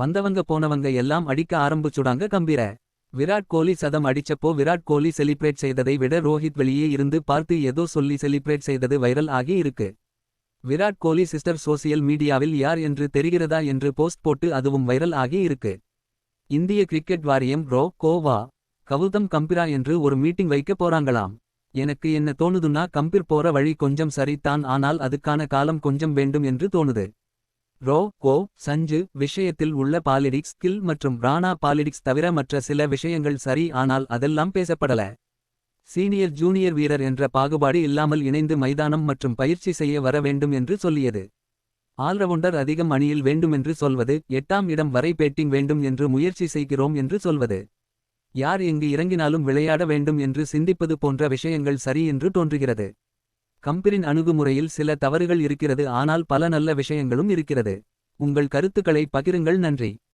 வந்தவங்க போனவங்க எல்லாம் அடிக்க ஆரம்பிச்சுடாங்க கம்பீர. விராட் கோலி சதம் அடிச்சப்போ விராட் கோலி செலிப்ரேட் செய்ததை விட ரோஹித் வெளியே இருந்து பார்த்து ஏதோ சொல்லி செலிப்ரேட் செய்தது வைரல் ஆகி இருக்கு. விராட் கோலி சிஸ்டர் சோசியல் மீடியாவில் யார் என்று தெரிகிறதா என்று போஸ்ட் போட்டு அதுவும் வைரல் ஆகி இருக்கு. இந்திய கிரிக்கெட் வாரியம் ரோ கோவா கவுதம் கம்பிரா என்று ஒரு மீட்டிங் வைக்க போறாங்களாம். எனக்கு என்ன தோணுதுன்னா கம்பிர் போற வழி கொஞ்சம் சரித்தான் ஆனால் அதுக்கான காலம் கொஞ்சம் வேண்டும் என்று தோணுது. ரோ கோ சஞ்சு விஷயத்தில் உள்ள பாலிடிக்ஸ் கில் மற்றும் ராணா பாலிடிக்ஸ் தவிர மற்ற சில விஷயங்கள் சரி ஆனால் அதெல்லாம் பேசப்படல. சீனியர் ஜூனியர் வீரர் என்ற பாகுபாடு இல்லாமல் இணைந்து மைதானம் மற்றும் பயிற்சி செய்ய வர வேண்டும் என்று சொல்லியது. ஆல்ரவுண்டர் அதிகம் அணியில் வேண்டுமென்று சொல்வது எட்டாம் இடம் வரை பேட்டிங் வேண்டும் என்று முயற்சி செய்கிறோம் என்று சொல்வது. யார் எங்கு இறங்கினாலும் விளையாட வேண்டும் என்று சிந்திப்பது போன்ற விஷயங்கள் சரி என்று தோன்றுகிறது. கம்பிரின் அணுகுமுறையில் சில தவறுகள் இருக்கிறது ஆனால் பல நல்ல விஷயங்களும் இருக்கிறது. உங்கள் கருத்துக்களை பகிருங்கள் நன்றி.